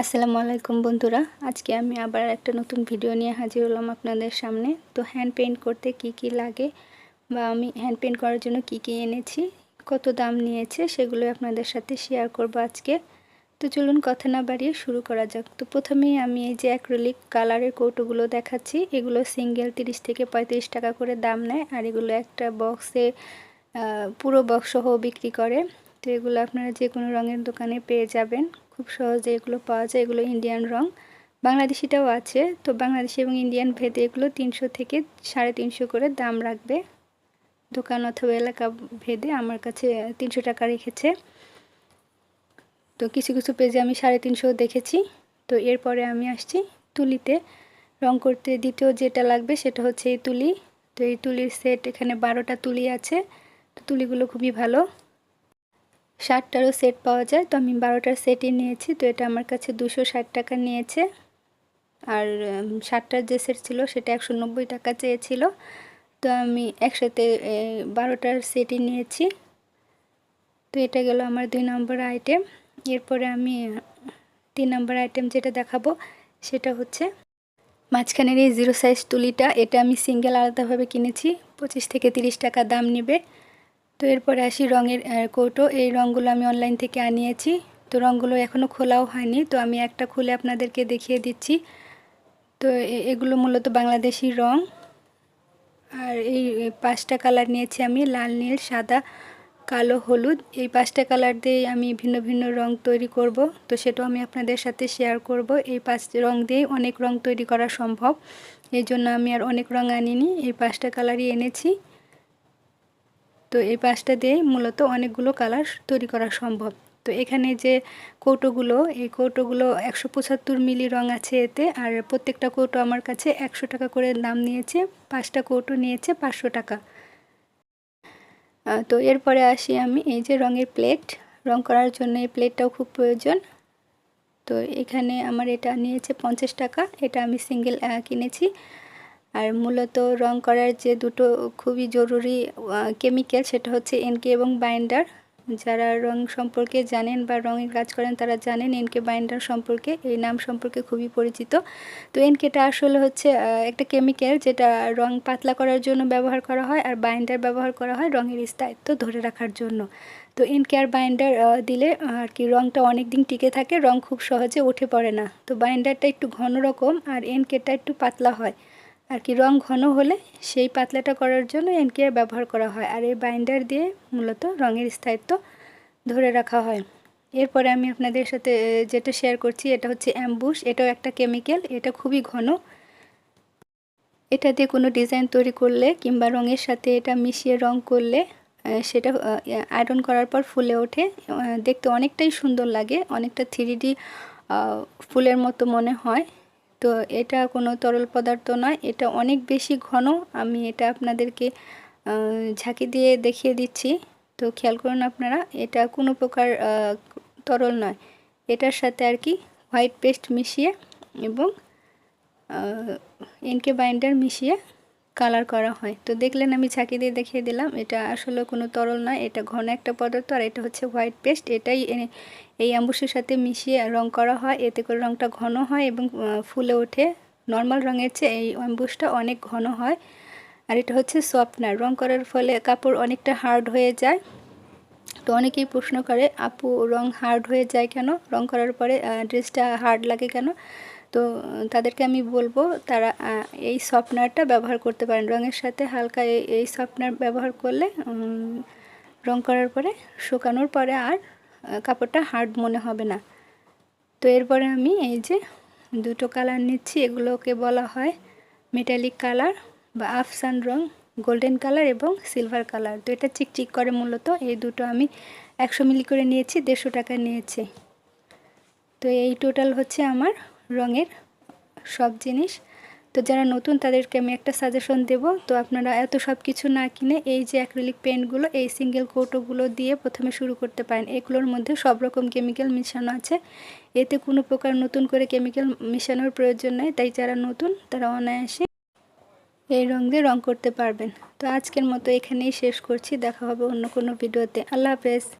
আসসালামু আলাইকুম বন্ধুরা। আজকে আমি আবার একটা নতুন ভিডিও নিয়ে হাজির হলাম আপনাদের সামনে। তো হ্যান্ড পেইন্ট করতে কি কি লাগে বা আমি হ্যান্ড পেইন্ট করার জন্য কি কি এনেছি, কত দাম নিয়েছে সেগুলো আপনাদের সাথে শেয়ার করব আজকে। তো চলুন কথা না বাড়িয়ে শুরু করা যাক। তো প্রথমেই আমি এই যে অ্যাক্রিলিক কালারের কৌটোগুলো দেখাচ্ছি, এগুলো সিঙ্গেল তিরিশ থেকে পঁয়ত্রিশ টাকা করে দাম নেয় আর এগুলো একটা বক্সে পুরো বক্সসহ বিক্রি করে। তো এগুলো আপনারা যে কোনো রঙের দোকানে পেয়ে যাবেন। খুব সহজে এগুলো পাওয়া যায়, এগুলো ইন্ডিয়ান রং। বাংলাদেশিটাও আছে, তো বাংলাদেশি এবং ইন্ডিয়ান ভেদে এগুলো তিনশো থেকে সাড়ে তিনশো করে দাম রাখবে। দোকান অথবা এলাকা ভেদে আমার কাছে তিনশো টাকা রেখেছে। তো কিছু কিছু পেজে আমি সাড়ে তিনশো দেখেছি। তো এরপরে আমি আসছি তুলিতে। রং করতে দ্বিতীয় যেটা লাগবে সেটা হচ্ছে এই তুলি। তো এই তুলির সেট এখানে বারোটা তুলি আছে। তো তুলিগুলো খুবই ভালো। ষাটটারও সেট পাওয়া যায়। তো আমি বারোটার সেটই নিয়েছি। তো এটা আমার কাছে দুশো ষাট টাকা নিয়েছে। আর ষাটটার যে সেট ছিল সেটা একশো নব্বই টাকা চেয়েছিল। তো আমি একসাথে বারোটার সেটই নিয়েছি। তো এটা গেল আমার দুই নম্বর আইটেম এরপরে আমি তিন নম্বর আইটেম যেটা দেখাবো সেটা হচ্ছে মাঝখানের এই জিরো সাইজ তুলিটা। এটা আমি সিঙ্গেল আলাদাভাবে কিনেছি। পঁচিশ থেকে তিরিশ টাকা দাম নেবে। তো এরপরে আসি রঙের কৌটো। এই রঙগুলো আমি অনলাইন থেকে আনিয়েছি। তো রঙগুলো এখনও খোলাও হয়নি। তো আমি একটা খুলে আপনাদেরকে দেখিয়ে দিচ্ছি। তো এগুলো মূলত বাংলাদেশি রং। আর এই পাঁচটা কালার নিয়েছি আমি। লাল, নীল, সাদা, কালো, হলুদ। এই পাঁচটা কালার দিয়ে আমি ভিন্ন ভিন্ন রং তৈরি করব। তো সেটাও আমি আপনাদের সাথে শেয়ার করব। এই পাঁচ রং দিয়ে অনেক রং তৈরি করা সম্ভব। এই জন্য আমি আর অনেক রং আনিনি। এই পাঁচটা কালারই এনেছি। তো এই পাঁচটা দিয়েই মূলত অনেকগুলো কালার তৈরি করা সম্ভব। তো এখানে যে কৌটোগুলো, এই কৌটোগুলো একশো পঁচাত্তর মিলি রং আছে এতে, আর প্রত্যেকটা কৌটো আমার কাছে একশো টাকা করে দাম নিয়েছে, পাঁচটা কৌটো নিয়েছে পাঁচশো টাকা। তো এরপরে আসি আমি, এই যে রঙের প্লেট, রং করার জন্য এই প্লেটটাও খুব প্রয়োজন। তো এখানে আমার এটা নিয়েছে পঞ্চাশ টাকা, এটা আমি সিঙ্গেল কিনেছি। আর মূলত রং করার যে দুটো খুবই জরুরি কেমিক্যাল সেটা হচ্ছে এনকে এবং বাইন্ডার যারা রং সম্পর্কে জানেন বা রঙের কাজ করেন তারা জানেন এনকে বাইন্ডার সম্পর্কে, এই নাম সম্পর্কে খুবই পরিচিত। তো এনকেটা আসলে হচ্ছে একটা কেমিক্যাল যেটা রং পাতলা করার জন্য ব্যবহার করা হয় আর বাইন্ডার ব্যবহার করা হয় রঙের স্থায়িত্ব ধরে রাখার জন্য। তো এনকে আর বাইন্ডার দিলে আর কি রঙটা অনেক দিন টিকে থাকে, রং খুব সহজে উঠে পড়ে না। তো বাইন্ডারটা একটু ঘন রকম আর এনকেটা একটু পাতলা হয়। আর কি, রং ঘন হলে সেই পাতলাটা করার জন্য এনকেয়ার ব্যবহার করা হয়। আর এই বাইন্ডার দিয়ে মূলত রঙের স্থায়িত্ব ধরে রাখা হয়। এরপরে আমি আপনাদের সাথে যেটা শেয়ার করছি, এটা হচ্ছে অ্যাম্বুশ এটাও একটা কেমিক্যাল এটা খুবই ঘন। এটা দিয়ে কোনো ডিজাইন তৈরি করলে কিংবা রঙের সাথে এটা মিশিয়ে রং করলে সেটা আয়রন করার পর ফুলে ওঠে। দেখতে অনেকটাই সুন্দর লাগে, অনেকটা থ্রি ফুলের মতো মনে হয়। তো এটা কোনো তরল পদার্থ নয়, এটা অনেক বেশি ঘন। আমি এটা আপনাদেরকে ঝাঁকি দিয়ে দেখিয়ে দিচ্ছি। তো খেয়াল করুন আপনারা, এটা কোনো প্রকার তরল নয়। এটার সাথে আর কি হোয়াইট পেস্ট মিশিয়ে এবং এনকে বাইন্ডার মিশিয়ে কালার করা হয়। তো দেখলেন আমি ছাঁকি দিয়ে দেখিয়ে দিলাম, এটা আসলে কোনো তরল নয়, এটা ঘন একটা পদার্থ আর এটা হচ্ছে হোয়াইট পেস্ট এটাই এই আম্বুসের সাথে মিশিয়ে রং করা হয়, এতে করে রংটা ঘন হয় এবং ফুলে ওঠে। নর্মাল রঙের চেয়ে এই অ্যাম্বুসটা অনেক ঘন হয়। আর এটা হচ্ছে সফটনার রং করার ফলে কাপড় অনেকটা হার্ড হয়ে যায়। তো অনেকেই প্রশ্ন করে, আপু, রং হার্ড হয়ে যায় কেন? রং করার পরে ড্রেসটা হার্ড লাগে কেন? তো, তাদেরকে আমি বলব, তারা এই সফটনারটা ব্যবহার করতে পারেন। রঙের সাথে হালকা এই সফটনার ব্যবহার করলে রং করার পরে, শুকানোর পরে আর কাপড়টা হার্ড মনে হবে না। তো এরপরে আমি এই যে, দুটো কালার নিচ্ছি। এগুলোকে বলা হয় মেটালিক কালার বা আফসান রং। গোল্ডেন কালার এবং সিলভার কালার। তো এটা চিকচিক করে মূলত এই দুটো আমি একশো মিলি করে নিয়েছি, দেড়শো টাকা নিয়েছি। তো এই টোটাল হচ্ছে আমার রঙের সব জিনিস। তো যারা নতুন তাদেরকে আমি একটা সাজেশন দেব। তো আপনারা এত সব কিছু না কিনে এই যে অ্যাক্রিলিক পেন্টগুলো এই সিঙ্গেল কোটোগুলো দিয়ে প্রথমে শুরু করতে পারেন। এগুলোর মধ্যে সব রকম কেমিক্যাল মিশানো আছে। এতে কোনো প্রকার নতুন করে কেমিক্যাল মিশানোর প্রয়োজন নেই। তাই যারা নতুন, তারা অনায়াসে এই রং দিয়ে রং করতে পারবেন। তো আজকের মতো এখানেই শেষ করছি। দেখা হবে অন্য কোনো ভিডিওতে। আল্লাহ হাফেজ।